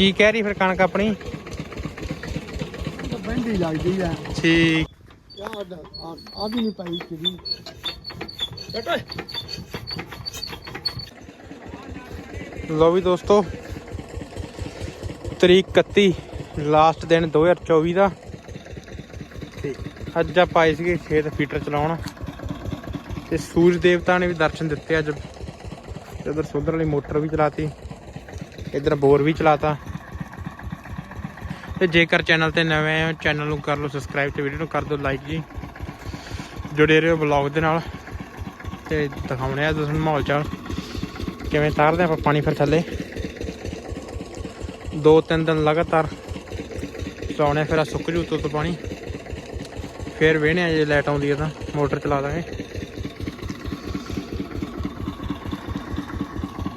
ਕੀ ਕਹਿ ਰਹੀ ਫਿਰ ਕਣਕ ਆਪਣੀ? ਬੰਦੀ ਲੱਗਦੀ ਆ। ਠੀਕ। ਯਾਰ ਆ ਵੀ ਨਹੀਂ ਪਾਈ ਕਿਦੀ। ਲੋ ਵੀ ਦੋਸਤੋ ਤਰੀਕ 31 ਲਾਸਟ ਦਿਨ 2024 ਦਾ। ਤੇ ਅੱਜ ਆਪਾਂ ਆਏ ਸੀਗੇ ਖੇਤ ਫੀਟਰ ਚਲਾਉਣ। ਤੇ ਸੂਰਜ ਦੇਵਤਾ ਨੇ ਵੀ ਦਰਸ਼ਨ ਦਿੱਤੇ ਅੱਜ। ਤੇ ਉਧਰ ਸੋਲਰ ਵਾਲੀ ਮੋਟਰ ਵੀ ਚਲਾਤੀ। ਇਧਰ ਬੋਰ ਵੀ ਚਲਾਤਾ। ਤੇ ਜੇਕਰ ਚੈਨਲ ਤੇ ਨਵੇਂ ਹੋ, ਚੈਨਲ ਨੂੰ ਕਰ ਲਓ ਸਬਸਕ੍ਰਾਈਬ ਤੇ ਵੀਡੀਓ ਨੂੰ ਕਰ ਦਿਓ ਲਾਈਕ ਜੀ। ਜੁੜੇ ਰਹੋ ਵਲੌਗ ਦੇ ਨਾਲ ਤੇ ਦਿਖਾਉਣੇ ਆ ਤੁਹਾਨੂੰ ਮਾਹੌਲ ਚਾਲ। ਕਿਵੇਂ ਤਾਰਦੇ ਆਪਾਂ ਪਾਣੀ ਫਿਰ ਥੱਲੇ? ਦੋ ਤਿੰਨ ਦਿਨ ਲਗਾਤਾਰ ਚਲਾਉਣੇ ਫਿਰ ਆ ਸੁੱਕ ਜੂ ਉੱਤੋਂ ਤੋਂ ਪਾਣੀ। ਫਿਰ ਵੇਹਣੇ ਆ ਜੇ ਲਾਈਟ ਆਉਂਦੀ ਹੈ ਤਾਂ ਮੋਟਰ ਚਲਾ ਦਾਂਗੇ।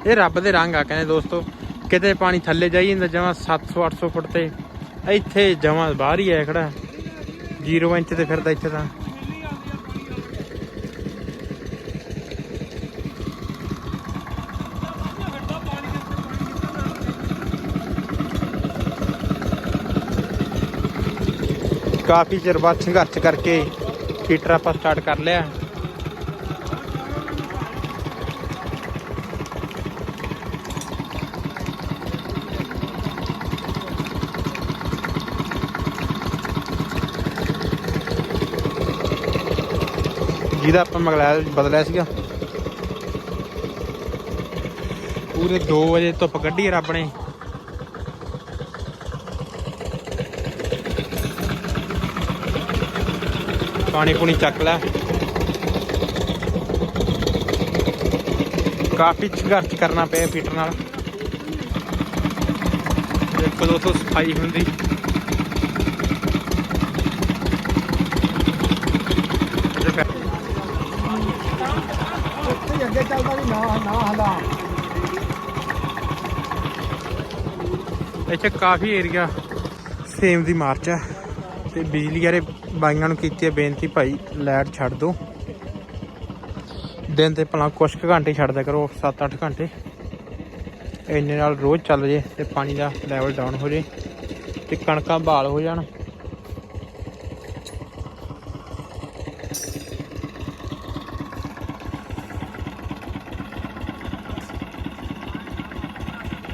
ਇਹ ਰੱਬ ਦੇ ਰੰਗ ਆ, ਕਹਿੰਦੇ ਦੋਸਤੋ। ਕਿਤੇ ਪਾਣੀ ਥੱਲੇ ਜਾਈ ਜਾਂਦਾ, ਜਮਾ 700 800 ਫੁੱਟ ਤੇ ਇੱਥੇ ਜਮਾ ਬਾਹਰ ਹੀ ਆਇਆ ਖੜਾ। ਜ਼ੀਰੋ ਇੰਚ ਤੇ ਫਿਰਦਾ ਇੱਥੇ ਤਾਂ। ਕਾਫੀ ਚਿਰ ਬਾਅਦ ਸੰਘਰਸ਼ ਕਰਕੇ ਹੀਟਰ ਆਪਾਂ ਸਟਾਰਟ ਕਰ ਲਿਆ। ਜਿਹਦਾ ਆਪਾਂ ਮਗਲਾ ਬਦਲਿਆ ਸੀਗਾ। ਪੂਰੇ 2 ਵਜੇ ਧੁੱਪ ਕੱਢੀ ਰੱਬ ਨੇ। ਪਾਣੀ ਪੂਣੀ ਚੱਕ ਲੈ ਕਾਫੀ ਸੰਘਰਸ਼ ਕਰਨਾ ਪਿਆ ਫੀਟਰ ਨਾਲ। ਦੇਖੋ ਦੋਸਤੋ ਸਫ਼ਾਈ ਹੁੰਦੀ ਇਹਦੇ ਫਿਰ ਉੱਥੇ ਅੱਗੇ ਚੱਲਦਾ ਵੀ ਨਾ ਨਾ ਹਲਾ ਇੱਥੇ ਕਾਫੀ ਏਰੀਆ ਸੇਮ ਦੀ ਮਾਰਚ ਹੈ ਤੇ ਬਿਜਲੀ ਵਾਲੇ ਬਾਈਆਂ ਨੂੰ ਕੀਤੀ ਹੈ ਬੇਨਤੀ, ਭਾਈ ਲਾਈਟ ਛੱਡ ਦਿਓ। ਦਿਨ ਤੇ ਭਲਾ ਕੁਛ ਕੁ ਘੰਟੇ ਛੱਡਦਾ ਕਰੋ 7-8 ਘੰਟੇ। ਇੰਨੇ ਨਾਲ ਰੋਜ਼ ਚੱਲ ਜੇ ਤੇ ਪਾਣੀ ਦਾ ਲੈਵਲ ਡਾਊਨ ਹੋ ਜੇ ਤੇ ਕਣਕਾਂ ਬਹਾਲ ਹੋ ਜਾਣ।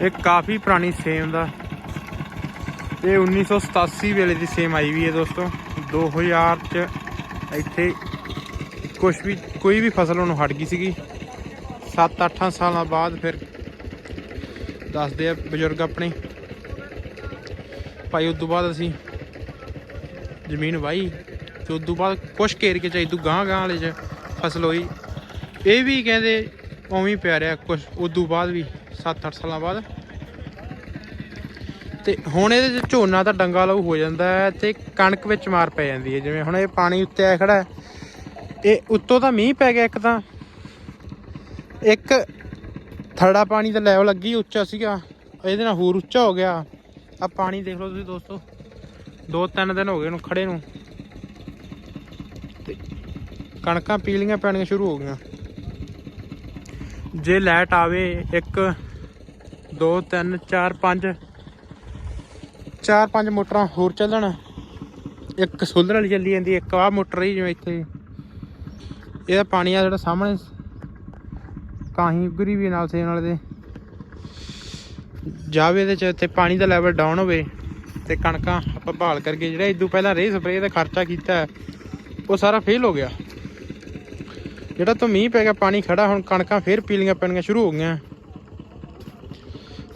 ਇਹ ਕਾਫੀ ਪੁਰਾਣੀ ਸੇਮ ਦਾ। ਇਹ 1987 ਵੇਲੇ ਦੀ ਸੇਮ ਆਈ ਵੀ ਹੈ ਦੋਸਤੋ। 2000 ਚ ਇੱਥੇ ਕੁਝ ਵੀ, ਕੋਈ ਵੀ ਫਸਲ ਉਹਨੂੰ ਹਟ ਗਈ ਸੀਗੀ। 7-8 ਸਾਲਾਂ ਬਾਅਦ ਫਿਰ ਦੱਸਦੇ ਆ ਬਜ਼ੁਰਗ ਆਪਣੇ। ਭਾਈ, ਉਦੋਂ ਬਾਅਦ ਅਸੀਂ ਜ਼ਮੀਨ ਵਾਹੀ ਤੇ ਉਦੋਂ ਬਾਅਦ ਕੁਛ ਘੇਰ ਕੇ ਚਾਹੀ ਤੂੰ ਗਾਂ ਗਾਂ ਵਾਲੇ ਚ ਫਸਲ ਹੋਈ। ਇਹ ਵੀ ਕਹਿੰਦੇ ਉਵੇਂ ਪਿਆ ਰਿਹਾ ਕੁਛ, ਉਦੋਂ ਬਾਅਦ ਵੀ। 7-8 ਸਾਲਾਂ ਬਾਅਦ। ਤੇ ਹੁਣ ਇਹਦੇ ਚ ਝੋਨਾ ਤਾਂ ਡੰਗਾ ਲਾਉ ਹੋ ਜਾਂਦਾ ਹੈ ਤੇ ਕਣਕ ਵਿੱਚ ਮਾਰ ਪੈ ਜਾਂਦੀ ਹੈ। ਜਿਵੇਂ ਹੁਣ ਇਹ ਪਾਣੀ ਉੱਤੇ ਆ ਖੜਾ ਇਹ ਉੱਤੋਂ ਤਾਂ ਮੀਂਹ ਪੈ ਗਿਆ ਇੱਕ ਤਾਂ। ਇੱਕ ਥੜਾ ਪਾਣੀ ਦਾ ਲੈਵਲ ਅੱਗੇ ਹੀ ਉੱਚਾ ਸੀਗਾ। ਇਹਦੇ ਨਾਲ ਹੋਰ ਉੱਚਾ ਹੋ ਗਿਆ। ਆ ਪਾਣੀ ਦੇਖ ਲਓ ਤੁਸੀਂ ਦੋਸਤੋ। ਦੋ ਤਿੰਨ ਦਿਨ ਹੋ ਗਏ ਉਹਨੂੰ ਖੜੇ ਨੂੰ। ਤੇ ਕਣਕਾਂ ਪੀਲੀਆਂ ਪੈਣੀਆਂ ਸ਼ੁਰੂ ਹੋ ਗਈਆਂ। ਜੇ ਲਾਈਟ ਆਵੇ ਇੱਕ 2 3 4 5 ਚਾਰ, ਪੰਜ ਮੋਟਰਾਂ ਹੋਰ ਚੱਲਣ। ਇੱਕ ਸੋਲਰ ਵਾਲੀ ਚੱਲੀ ਜਾਂਦੀ, ਇੱਕ ਆਹ ਮੋਟਰ ਰਹੀ ਜਿਵੇਂ ਇੱਥੇ। ਇਹਦਾ ਪਾਣੀ ਆ ਜਿਹੜਾ ਸਾਹਮਣੇ। ਕਾਹੀਂ ਉਗਰੀ ਵੀ ਨਾਲ ਸੇਮ ਨਾਲ ਦੇ। ਜਾਵੇ ਇਹਦੇ ਚ ਤੇ ਪਾਣੀ ਦਾ ਲੈਵਲ ਡਾਊਨ ਹੋਵੇ ਤੇ ਕਣਕਾਂ ਆਪਾਂ ਬਹਾਲ ਕਰਕੇ ਜਿਹੜਾ ਇਦੋਂ ਪਹਿਲਾਂ ਰੇਹ ਸਪਰੇਅ ਦਾ ਖਰਚਾ ਕੀਤਾ, ਉਹ ਸਾਰਾ ਫੇਲ ਹੋ ਗਿਆ। ਜਿਹੜਾ ਤੋਂ ਮੀਂਹ ਪੈ ਗਿਆ, ਪਾਣੀ ਖੜਾ, ਹੁਣ ਕਣਕਾਂ ਫੇਰ ਪੀਲੀਆਂ ਪੈਣੀਆਂ ਸ਼ੁਰੂ ਹੋ ਗਈਆਂ।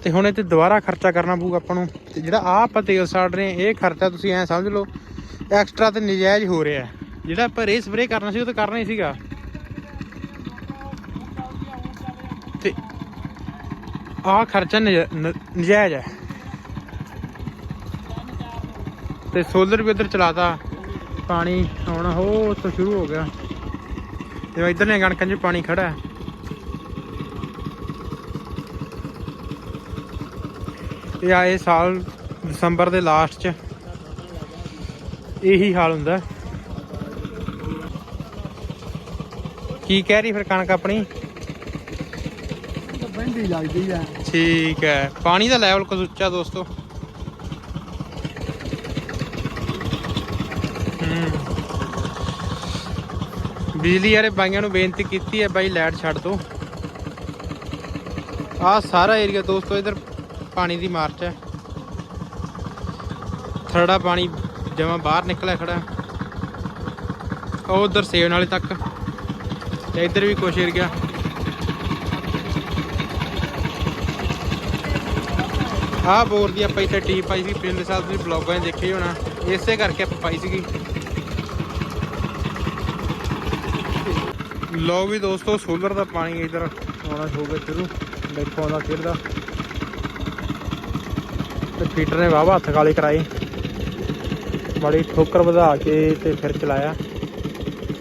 ਤੇ ਹੁਣ ਇਹ ਤੇ ਦੁਬਾਰਾ ਖਰਚਾ ਕਰਨਾ ਪਊਗਾ ਆਪਾਂ ਨੂੰ। ਤੇ ਜਿਹੜਾ ਆ ਆਪਾਂ ਤੇਲ ਸਾੜ ਰਹੇ ਹਾਂ, ਇਹ ਖਰਚਾ ਤੁਸੀਂ ਐ ਸਮਝ ਲਓ ਐਕਸਟਰਾ ਤੇ ਨਜਾਇਜ਼ ਹੋ ਰਿਹਾ ਜਿਹੜਾ ਆਪਾਂ ਰੇ ਸਪਰੇ ਕਰਨਾ ਸੀ, ਉਹ ਤਾਂ ਕਰਨਾ ਹੀ ਸੀਗਾ। ਤੇ ਆ ਖਰਚਾ ਨਜਾ- ਨ- ਨਜਾਇਜ਼ ਹੈ। ਤੇ ਸੋਲਰ ਵੀ ਉਧਰ ਚਲਾਤਾ। ਪਾਣੀ ਆਉਣਾ ਹੋ ਤੋਂ ਸ਼ੁਰੂ ਹੋ ਗਿਆ। ਤੇ ਇਧਰ ਨੇ ਕਣਕਾਂ 'ਚ ਪਾਣੀ ਖੜਾ ਹੈ। ਇਹ ਆਏ ਸਾਲ ਦਸੰਬਰ ਦੇ ਲਾਸਟ 'ਚ ਇਹੀ ਹਾਲ ਹੁੰਦਾ। ਕੀ ਕਹਿ ਰਹੀ ਫਿਰ ਕਣਕ ਆਪਣੀ? ਬੰਦੀ ਲੱਗਦੀ ਆ। ਠੀਕ ਹੈ। ਪਾਣੀ ਦਾ ਲੈਵਲ ਕੁਝ ਉੱਚਾ ਦੋਸਤੋ। ਬਿਜਲੀ ਵਾਲੇ ਬਾਈਆਂ ਨੂੰ ਬੇਨਤੀ ਕੀਤੀ ਹੈ ਬਾਈ ਲਾਈਟ ਛੱਡ ਦਿਓ ਆਹ ਸਾਰਾ ਏਰੀਆ ਦੋਸਤੋ ਇਧਰ ਪਾਣੀ ਦੀ ਮਾਰਚ ਹੈ। ਥੜਾ ਪਾਣੀ ਜਮਾ ਬਾਹਰ ਨਿਕਲਿਆ ਖੜਾ ਉਹ ਉਧਰ ਸੇਵਨ ਵਾਲੇ ਤੱਕ। ਤੇ ਇੱਧਰ ਵੀ ਕੁਛ ਏਰੀਆ ਆਹ ਬੋਰ ਦੀ ਆਪਾਂ ਇੱਥੇ ਟੀ ਪਾਈ ਸੀ ਪਿਛਲੇ ਸਾਲ ਤੁਸੀਂ ਬਲੌਗਾਂ 'ਚ ਦੇਖਿਆ ਹੀ ਹੋਣਾ। ਇਸੇ ਕਰਕੇ ਆਪਾਂ ਪਾਈ ਸੀਗੀ। ਲੋ ਵੀ ਦੋਸਤੋ, ਸੋਲਰ ਦਾ ਪਾਣੀ ਇਧਰ ਆਉਣਾ ਹੋ ਗਿਆ ਸ਼ੁਰੂ। ਦੇਖੋ ਆਉਂਦਾ ਕਿਹਦਾ ਤੇ ਫੀਟਰ ਨੇ ਵਾਵਾ ਹੱਥ ਕਾਲੇ ਕਰਾਏ। ਬੜੀ ਠੋਕਰ ਵਧਾ ਕੇ ਤੇ ਫਿਰ ਚਲਾਇਆ।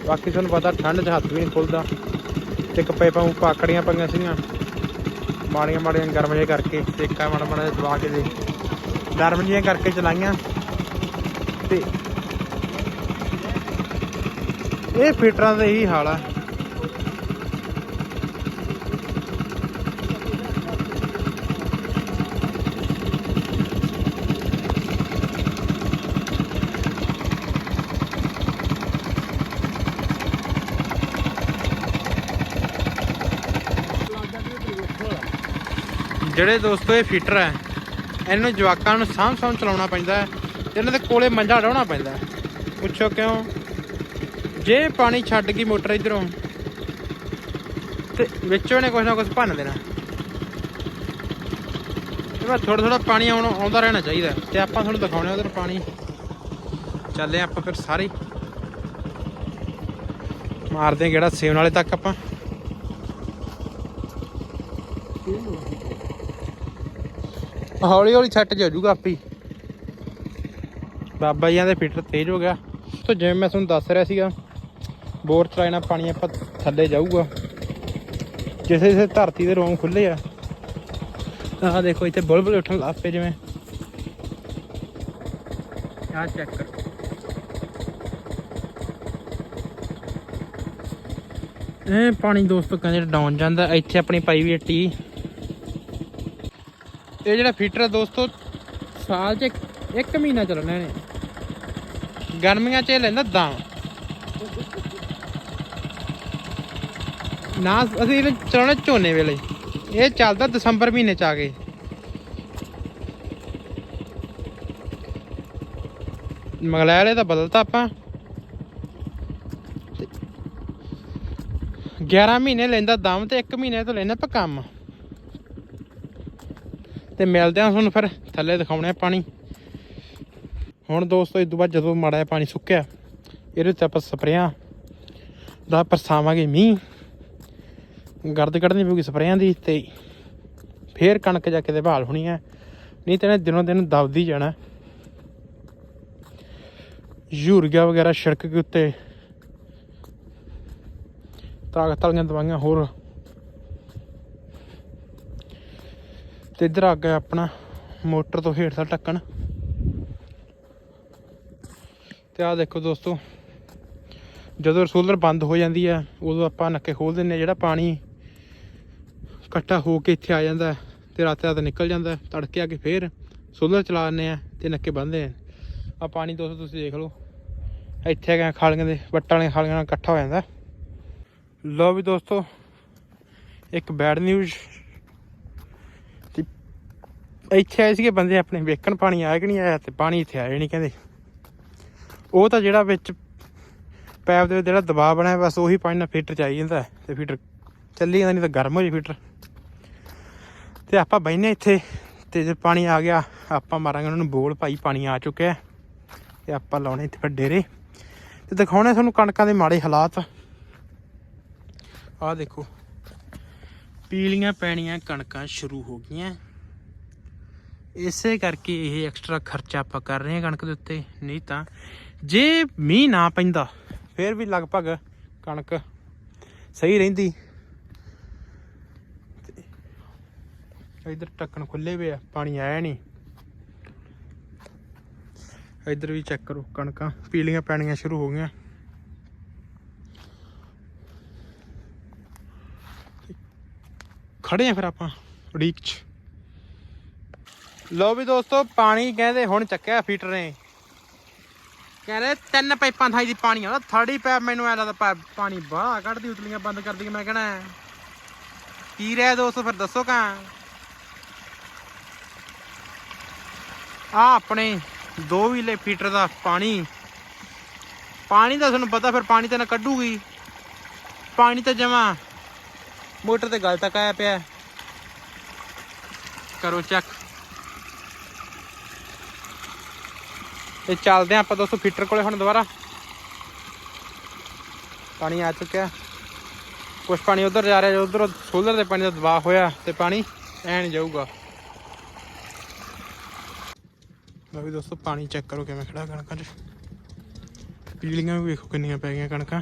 ਬਾਕੀ ਤੁਹਾਨੂੰ ਪਤਾ ਠੰਡ 'ਚ ਹੱਥ ਵੀ ਨਹੀਂ ਖੁੱਲਦਾ। ਤੇ ਇੱਕ ਪਾਈਪਾਂ ਪਾਕੜੀਆਂ ਪਈਆਂ ਸੀਗੀਆਂ। ਮਾੜੀਆਂ ਮਾੜੀਆਂ ਗਰਮ ਜੇ ਕਰਕੇ ਸੇਕਾ ਮਾੜਾ ਮਾੜਾ ਜਿਹਾ ਦਬਾ ਕੇ ਦੇ। ਗਰਮ ਜਿਹੀਆਂ ਕਰਕੇ ਚਲਾਈਆਂ। ਤੇ ਇਹ ਫੀਟਰਾਂ ਦਾ ਇਹੀ ਹਾਲ ਆ। ਜਿਹੜੇ ਦੋਸਤੋ ਇਹ ਫੀਟਰ ਹੈ ਇਹਨੂੰ ਜਵਾਕਾਂ ਨੂੰ ਸਾਂਭ ਸਾਂਭ ਚਲਾਉਣਾ ਪੈਂਦਾ ਹੈ, ਤੇ ਇਹਨਾਂ ਦੇ ਕੋਲੇ ਮੰਜਾ ਡਾਉਣਾ ਪੈਂਦਾ ਪੁੱਛੋ ਕਿਉਂ? ਜੇ ਪਾਣੀ ਛੱਡ ਗਈ ਮੋਟਰ ਇਧਰੋਂ, ਤੇ ਵਿੱਚੋਂ ਨੇ ਕੁਛ ਨਾ ਕੁਛ ਭੰਨ ਦੇਣਾ। ਇਹ ਬਸ ਥੋੜਾ ਥੋੜਾ ਪਾਣੀ ਆਉਣ, ਆਉਂਦਾ ਰਹਿਣਾ ਚਾਹੀਦਾ ਹੈ। ਤੇ ਆਪਾਂ ਤੁਹਾਨੂੰ ਦਿਖਾਉਣੇ ਉਧਰ ਪਾਣੀ। ਚੱਲੇ ਆਪਾਂ ਫਿਰ ਸਾਰੇ। ਮਾਰਦੇ ਹਾਂ ਗੇੜਾ ਸੇਵਨ ਵਾਲੇ ਤੱਕ ਆਪਾਂ। ਹੌਲੀ ਹੌਲੀ ਸੈੱਟ ਜਾ ਜੂਗਾ ਆਪੇ ਹੀ। ਬਾਬਾ ਜੀਆਂ ਦੇ ਫੀਟਰ ਤੇਜ਼ ਹੋ ਗਿਆ। ਤਾਂ ਜਿਵੇਂ ਮੈਂ ਤੁਹਾਨੂੰ ਦੱਸ ਰਿਹਾ ਸੀਗਾ ਬੋਰ ਨਾਲ ਪਾਣੀ ਆਪਾਂ ਥੱਲੇ ਜਾਊਗਾ। ਜਿਸੇ ਜਿਸੇ ਧਰਤੀ ਦੇ ਰੋਮ ਖੁੱਲੇ ਆ। ਆਹ ਦੇਖੋ ਇੱਥੇ ਬੁਲਬੁਲ ਉੱਠਣ ਲੱਗ ਪਏ ਜਿਵੇਂ। ਆਹ ਚੈੱਕ ਕਰ। ਇਹ ਪਾਣੀ ਦੋਸਤੋ ਕਹਿੰਦੇ ਡਾਊਨ ਜਾਂਦਾ। ਇੱਥੇ ਆਪਣੀ ਪਾਈ ਵੀ ਟੀ। ਇਹ ਜਿਹੜਾ ਫੀਟਰ ਹੈ ਦੋਸਤੋ, ਸਾਲ 'ਚ ਇੱਕ- ਮਹੀਨਾ ਚੱਲਣਾ ਇਹਨੇ। ਗਰਮੀਆਂ 'ਚ ਇਹ ਲੈਂਦਾ ਦਾਂ ਨਾ, ਅਸੀਂ ਇਹਨੂੰ ਚਲਾਉਣਾ ਝੋਨੇ ਵੇਲੇ। ਇਹ ਚੱਲਦਾ ਦਸੰਬਰ ਮਹੀਨੇ 'ਚ ਆ ਕੇ। ਮਗਲੈਲੇ ਤਾਂ ਬਦਲਤਾ ਆਪਾਂ। ਤੇ 11 ਮਹੀਨੇ ਲੈਂਦਾ ਦਮ ਤੇ 1 ਮਹੀਨੇ ਤੋਂ ਲੈਣਾ ਆਪਾਂ ਕੰਮ। ਤੇ ਮਿਲਦੇ ਆ ਤੁਹਾਨੂੰ ਫਿਰ ਥੱਲੇ ਦਿਖਾਉਣੇ ਆ ਪਾਣੀ। ਹੁਣ ਦੋਸਤੋ, ਇਸ ਤੋਂ ਬਾਅਦ ਜਦੋਂ ਮਾੜਾ ਜਿਹਾ ਪਾਣੀ ਸੁੱਕਿਆ, ਇਹਦੇ ਤੇ ਆਪਾਂ ਸਪਰੇਆਂ ਦਾ ਪਰਸਾਵਾਂਗੇ ਮੀਂਹ। ਗਰਦ ਕੱਢਣੀ ਪਊਗੀ ਸਪਰੇਆਂ ਦੀ ਤੇ ਫੇਰ ਕਣਕ ਜਾ ਕੇ ਤੇ ਬਹਾਲ ਹੋਣੀ ਹੈ ਨਹੀਂ ਤੇ ਇਹਨੇ ਦਿਨੋਂ ਦਿਨ ਦਬਦੀ ਜਾਣਾ। ਯੂਰੀਆ ਵਗੈਰਾ ਛਿੜਕ ਕੇ ਉੱਤੇ ਤਾਕਤ ਵਾਲੀਆਂ ਦਵਾਈਆਂ ਹੋਰ ਤੇ ਇੱਧਰ ਆ ਗਿਆ ਆਪਣਾ, ਮੋਟਰ ਤੋਂ ਹੇਠ ਦਾ ਢੱਕਣ। ਤੇ ਆਹ ਦੇਖੋ ਦੋਸਤੋ, ਜਦੋਂ ਸੋਲਰ ਬੰਦ ਹੋ ਜਾਂਦੀ ਹੈ ਉਦੋਂ ਆਪਾਂ ਨੱਕੇ ਖੋਲ ਦਿੰਨੇ ਆ, ਜਿਹੜਾ ਪਾਣੀ ਇਕੱਠਾ ਹੋ ਕੇ ਇੱਥੇ ਆ ਜਾਂਦਾ ਹੈ ਤੇ ਰਾਤ ਰਾਤ ਨਿਕਲ ਜਾਂਦਾ ਤੜਕੇ ਆ ਕੇ ਫੇਰ ਸੋਲਰ ਚਲਾ ਦਿੰਦੇ ਆ ਤੇ ਨੱਕੇ ਬੰਨਦੇ ਆ। ਆ ਪਾਣੀ ਦੋਸਤੋ ਤੁਸੀਂ ਦੇਖ ਲਓ, ਇੱਥੇ ਹੈਗਾ ਖਾਲੀਆਂ ਦੇ ਵੱਟਾਂ ਵਾਲੀਆਂ ਖਾਲੀਆਂ ਨਾਲ ਇਕੱਠਾ ਹੋ ਜਾਂਦਾ ਲੋ ਵੀ ਦੋਸਤੋ, ਇੱਕ ਬੈਡ ਨਿਊਜ਼ ਇੱਥੇ ਆਏ ਸੀਗੇ ਬੰਦੇ ਆਪਣੇ, ਵੇਖਣ ਪਾਣੀ ਆਇਆ ਕਿ ਨਹੀਂ ਆਇਆ ਤੇ ਪਾਣੀ ਇੱਥੇ ਆਇਆ ਨਹੀਂ ਕਹਿੰਦੇ। ਉਹ ਤਾਂ ਜਿਹੜਾ ਵਿੱਚ ਪੈਪ ਦੇ ਵਿੱਚ ਜਿਹੜਾ ਦਬਾਅ ਬਣਿਆ ਬਸ ਉਹੀ ਪਾਣੀ ਨਾਲ ਫਿਲਟਰ ਚਾਈ ਜਾਂਦਾ ਹੈ ਤੇ ਫਿਲਟਰ ਚੱਲੀ ਜਾਂਦਾ, ਨਹੀਂ ਤਾਂ ਗਰਮ ਹੋ ਜੇ ਫਿਲਟਰ। ਤੇ ਆਪਾਂ ਬੈਨੇ ਇੱਥੇ ਤੇ ਜੇ ਪਾਣੀ ਆ ਗਿਆ, ਆਪਾਂ ਮਾਰਾਂਗੇ ਉਹਨਾਂ ਨੂੰ ਬੋਲ, ਭਾਈ ਪਾਣੀ ਆ ਚੁੱਕਿਆ ਹੈ। ਤੇ ਆਪਾਂ ਲਾਉਣੇ ਇੱਥੇ ਫਿਰ ਡੇਰੇ। ਤੇ ਦਿਖਾਉਣੇ ਤੁਹਾਨੂੰ ਕਣਕਾਂ ਦੇ ਮਾੜੇ ਹਾਲਾਤ। ਆਹ ਦੇਖੋ, ਪੀਲੀਆਂ ਪੈਣੀਆਂ ਕਣਕਾਂ ਸ਼ੁਰੂ ਹੋ ਗਈਆਂ। ਇਸੇ ਕਰਕੇ ਇਹ ਐਕਸਟਰਾ ਖਰਚਾ ਆਪਾਂ ਕਰ ਰਹੇ ਹਾਂ ਕਣਕ ਦੇ ਉੱਤੇ। ਨਹੀਂ ਤਾਂ ਜੇ ਮੀਂਹ ਨਾ ਪੈਂਦਾ, ਫਿਰ ਵੀ ਲਗਭਗ ਕਣਕ ਸਹੀ ਰਹਿੰਦੀ। ਤੇ ਇਧਰ ਟੱਕਣ ਖੁੱਲੇ ਵੇ ਆ, ਪਾਣੀ ਆਇਆ ਨਹੀਂ। ਇਧਰ ਵੀ ਚੈੱਕ ਕਰੋ, ਕਣਕਾਂ ਪੀਲੀਆਂ ਪੈਣੀਆਂ ਸ਼ੁਰੂ ਹੋ ਗਈਆਂ। ਖੜੇ ਆ ਫਿਰ ਆਪਾਂ ਉਡੀਕ ਚ। ਲੋ ਵੀ ਦੋਸਤੋ, ਪਾਣੀ ਕਹਿੰਦੇ ਹੁਣ ਚੱਕਿਆ ਫੀਟਰ ਨੇ। ਕਹਿੰਦੇ ਤਿੰਨ ਪਾਈਪਾਂ ਥਾਈ ਦੀ ਪਾਣੀ ਆਉਂਦਾ ਥਰਡੀ ਪੈਪ ਮੈਨੂੰ ਐ ਲੱਗਦਾ ਪਾ- ਪਾਣੀ ਬਾਹਲਾ ਕੱਢਦੀ, ਉਤਲੀਆਂ ਬੰਦ ਕਰਦੀ, ਮੈਂ ਕਹਣਾ ਕੀ ਰਿਹਾ ਦੋਸਤੋ, ਫਿਰ ਦੱਸੋ ਕਾ। ਆ ਆਪਣੇ ਦੋ ਵੀਲੇ ਫੀਟਰ ਦਾ ਪਾਣੀ। ਪਾਣੀ ਦਾ ਤੁਹਾਨੂੰ ਪਤਾ, ਫਿਰ ਪਾਣੀ ਤਾਂ ਨਾ ਕੱਢੂਗੀ। ਪਾਣੀ ਤਾਂ ਜਮਾ ਮੋਟਰ ਤੇ ਗਲ ਤੱਕ ਆਇਆ ਪਿਆ। ਕਰੋ ਚੈੱਕ ਤੇ ਚੱਲਦੇ ਆਂ ਆਪਾਂ ਦੋਸਤੋ ਫੀਟਰ ਕੋਲੇ ਹੁਣ ਦੁਬਾਰਾ। ਪਾਣੀ ਆ ਚੁੱਕਿਆ। ਕੁਛ ਪਾਣੀ ਉਧਰ ਜਾ ਰਿਹਾ ਉਧਰ ਸੋਲਰ ਦੇ ਪਾਣੀ ਦਾ ਦਬਾਅ ਹੋਇਆ ਤੇ ਪਾਣੀ ਐਨ ਜਾਊਗਾ। ਲਓ ਵੀ ਦੋਸਤੋ, ਪਾਣੀ ਚੈੱਕ ਕਰੋ ਕਿਵੇਂ ਖੜਾ ਕਣਕਾਂ 'ਚ। ਪੀਲੀਆਂ ਵੀ ਵੇਖੋ ਕਿੰਨੀਆਂ ਪੈ ਗਈਆਂ ਕਣਕਾਂ।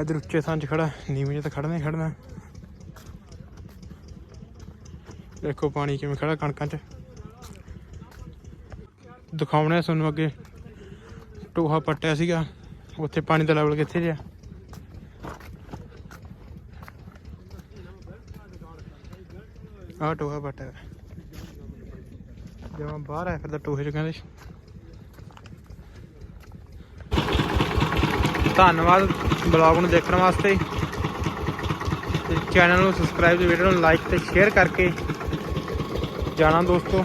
ਇਧਰ ਉੱਚੇ ਥਾਂ 'ਚ ਖੜਾ, ਨੀਵੇਂ 'ਚ ਤਾਂ ਖੜਨਾ ਹੀ ਖੜਨਾ ਦੇਖੋ ਪਾਣੀ ਕਿਵੇਂ ਖੜਾ ਕਣਕਾਂ 'ਚ। ਦਿਖਾਉਣੇ ਆ ਤੁਹਾਨੂੰ ਅੱਗੇ। ਟੋਹਾ ਪੱਟਿਆ ਸੀਗਾ। ਉੱਥੇ ਪਾਣੀ ਦਾ ਲੈਵਲ ਕਿੱਥੇ ਜਿਆ ਆਹ ਟੋਹਾ ਪੱਟਿਆ। ਜਦੋਂ ਬਾਹਰ ਆਇਆ ਫਿਰ ਤਾਂ ਟੋਹੇ 'ਚ ਕਹਿੰਦੇ ਧੰਨਵਾਦ ਬਲੌਗ ਨੂੰ ਦੇਖਣ ਵਾਸਤੇ। ਤੇ ਚੈਨਲ ਨੂੰ ਸਬਸਕ੍ਰਾਈਬ ਤੇ ਵੀਡੀਓ ਨੂੰ ਲਾਈਕ ਤੇ ਸ਼ੇਅਰ ਕਰਕੇ। ਜਾਣਾ ਦੋਸਤੋ।